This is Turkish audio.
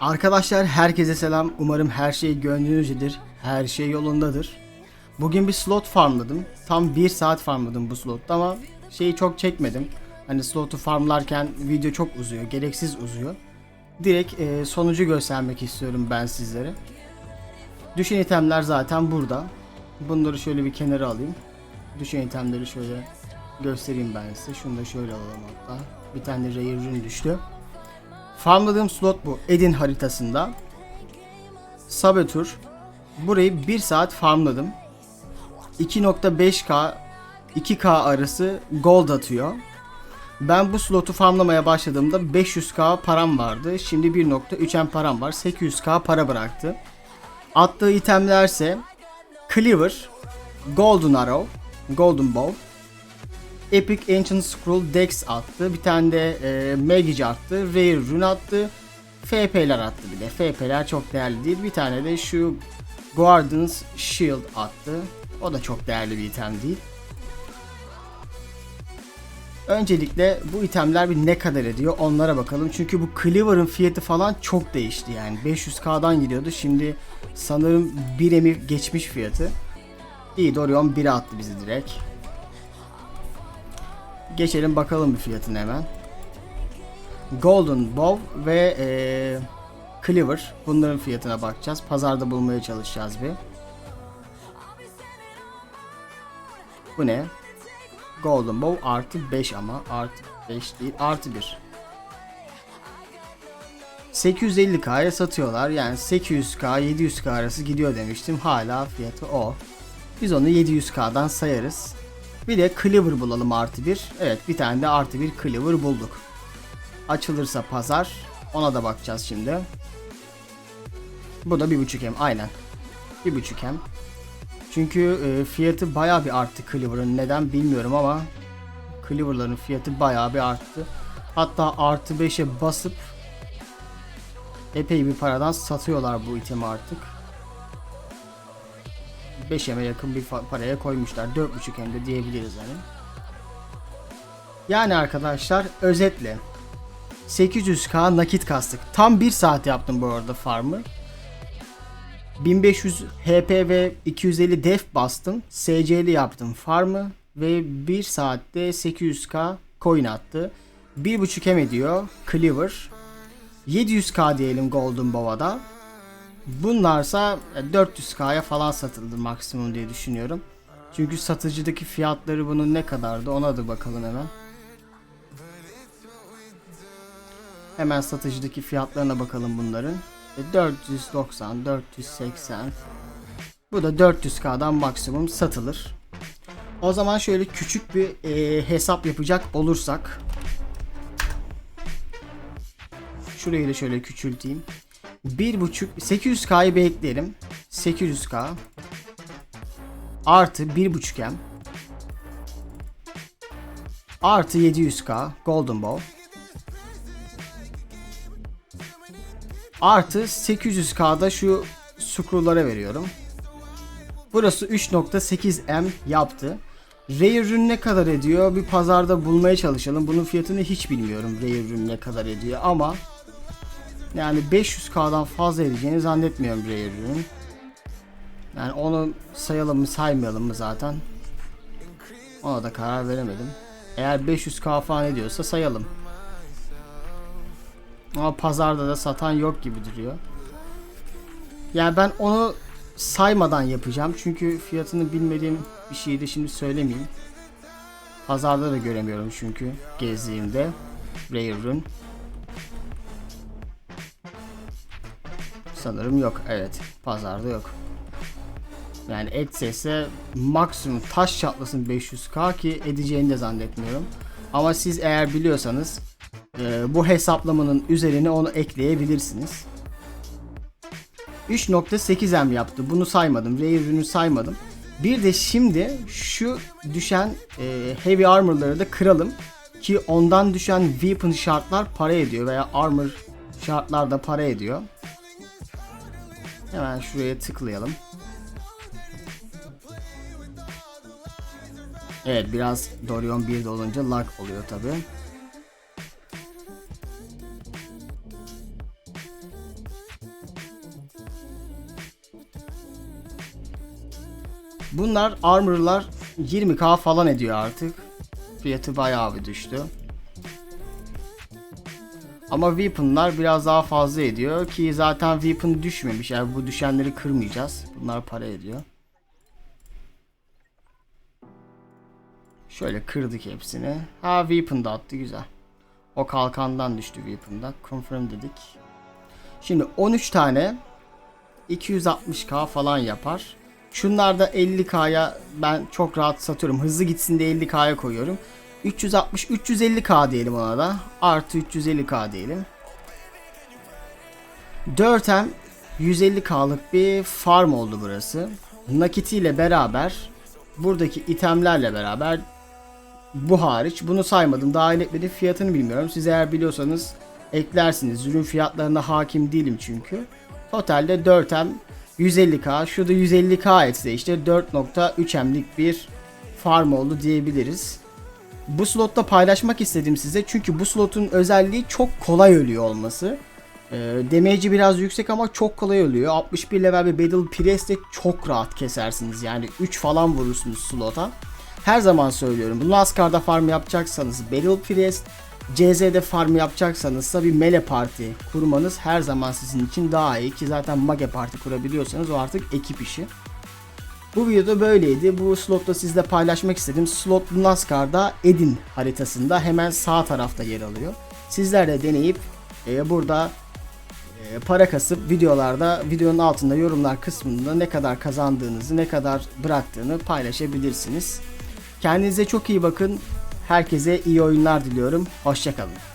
Arkadaşlar herkese selam. Umarım her şey gönlünüzcedir. Her şey yolundadır. Bugün bir slot farmladım. Tam 1 saat farmladım bu slotta ama şeyi çok çekmedim. Hani slotu farmlarken video çok uzuyor. Gereksiz uzuyor. Direkt e, sonucu göstermek istiyorum ben sizlere. Düşen itemler zaten burada. Bunları şöyle bir kenara alayım. Düşen itemleri şöyle göstereyim ben size. Şunu da şöyle alalım hatta. Bir tane rare rune düştü. Farmladığım slot bu. Edin haritasında. Sabotur. Burayı 1 saat farmladım. 2.5k 2k arası gold atıyor. Ben bu slotu farmlamaya başladığımda 500k param vardı. Şimdi 1.3m param var. 800k para bıraktı. Attığı itemlerse Cleaver, Golden Arrow, Golden Bow, Epic Ancient Scroll Dex attı. Bir tane de e, Mage attı. Rare Rune attı. FP'ler attı bir de. FP'ler çok değerli değil. Bir tane de şu Guardian's Shield attı. O da çok değerli bir item değil. Öncelikle bu itemler bir ne kadar ediyor onlara bakalım. Çünkü bu Cleaver'ın fiyatı falan çok değişti yani. 500k'dan gidiyordu. Şimdi sanırım 1 emir geçmiş fiyatı. İyi Dorion 1'e attı bizi direkt. Geçelim bakalım bir fiyatına hemen. Golden Bow ve eee Cleaver. Bunların fiyatına bakacağız. Pazarda bulmaya çalışacağız bir. Bu ne? Golden Bow artı 5 ama artı 5 değil artı 1. 850k'ya satıyorlar. Yani 800k 700k arası gidiyor demiştim. Hala fiyatı o. Biz onu 700k'dan sayarız. Bir de Cleaver bulalım artı bir. Evet bir tane de artı bir Cleaver bulduk. Açılırsa pazar. Ona da bakacağız şimdi. Bu da bir buçuk hem aynen. Bir buçuk hem. Çünkü e, fiyatı baya bir arttı Cleaver'ın. Neden bilmiyorum ama Cleaver'ların fiyatı baya bir arttı. Hatta artı 5'e basıp epey bir paradan satıyorlar bu itemi artık. 5 eme yakın bir paraya koymuşlar. 4.5 hem de diyebiliriz hani. Yani arkadaşlar özetle 800k nakit kastık. Tam 1 saat yaptım bu arada farmı. 1500 HP ve 250 def bastım. SC'li yaptım farmı ve 1 saatte 800k coin attı. 1.5 hem ediyor Cleaver. 700k diyelim Golden Bowa'da. Bunlarsa 400k'ya falan satıldı maksimum diye düşünüyorum. Çünkü satıcıdaki fiyatları bunun ne kadardı ona da bakalım hemen. Hemen satıcıdaki fiyatlarına bakalım bunların. E, 490, 480. Bu da 400k'dan maksimum satılır. O zaman şöyle küçük bir e, hesap yapacak olursak. Şurayı da şöyle küçülteyim. 1.5 800k'yı bekleyelim. 800k artı 1.5 m artı 700k Golden Bow artı 800k'da şu scroll'lara veriyorum. Burası 3.8 m yaptı. Rare ürün ne kadar ediyor? Bir pazarda bulmaya çalışalım. Bunun fiyatını hiç bilmiyorum. Rare ürün ne kadar ediyor ama yani 500k'dan fazla edeceğini zannetmiyorum Rare ürün. Yani onu sayalım mı saymayalım mı zaten. Ona da karar veremedim. Eğer 500k falan ediyorsa sayalım. Ama pazarda da satan yok gibi duruyor. Yani ben onu saymadan yapacağım. Çünkü fiyatını bilmediğim bir şeyi de şimdi söylemeyeyim. Pazarda da göremiyorum çünkü gezdiğimde. Rare Sanırım yok. Evet. Pazarda yok. Yani etse maksimum taş çatlasın 500k ki edeceğini de zannetmiyorum. Ama siz eğer biliyorsanız e, bu hesaplamanın üzerine onu ekleyebilirsiniz. 3.8 M yaptı. Bunu saymadım. Rare ürünü saymadım. Bir de şimdi şu düşen e, heavy armor'ları da kıralım. Ki ondan düşen weapon şartlar para ediyor veya armor şartlar da para ediyor. Hemen şuraya tıklayalım. Evet biraz Dorion 1'de olunca lag oluyor tabi. Bunlar armor'lar 20k falan ediyor artık. Fiyatı bayağı bir düştü. Ama weapon'lar biraz daha fazla ediyor ki zaten weapon düşmemiş. Yani bu düşenleri kırmayacağız. Bunlar para ediyor. Şöyle kırdık hepsini. Ha weapon da attı güzel. O kalkandan düştü weapon'da. Confirm dedik. Şimdi 13 tane 260k falan yapar. Şunlar da 50k'ya ben çok rahat satıyorum. Hızlı gitsin diye 50k'ya koyuyorum. 360 350k diyelim ona da. Artı 350k diyelim. 4M 150k'lık bir farm oldu burası. Nakitiyle beraber buradaki itemlerle beraber bu hariç bunu saymadım dahil etmedim fiyatını bilmiyorum. Siz eğer biliyorsanız eklersiniz. Ürün fiyatlarına hakim değilim çünkü. Totalde 4M 150k şu da 150k etse işte 4.3M'lik bir farm oldu diyebiliriz. Bu slotta paylaşmak istedim size çünkü bu slotun özelliği çok kolay ölüyor olması. E, damage'i biraz yüksek ama çok kolay ölüyor. 61 level bir Battle Priest'e çok rahat kesersiniz yani 3 falan vurursunuz slota. Her zaman söylüyorum bu Laskar'da farm yapacaksanız Battle Priest, CZ'de farm yapacaksanız da bir Mele Parti kurmanız her zaman sizin için daha iyi ki zaten Mage Parti kurabiliyorsanız o artık ekip işi. Bu videoda böyleydi. Bu slotta sizle paylaşmak istedim. Slot NASCAR'da Edin haritasında hemen sağ tarafta yer alıyor. Sizler de deneyip e, burada e, para kasıp videolarda videonun altında yorumlar kısmında ne kadar kazandığınızı ne kadar bıraktığını paylaşabilirsiniz. Kendinize çok iyi bakın. Herkese iyi oyunlar diliyorum. Hoşçakalın.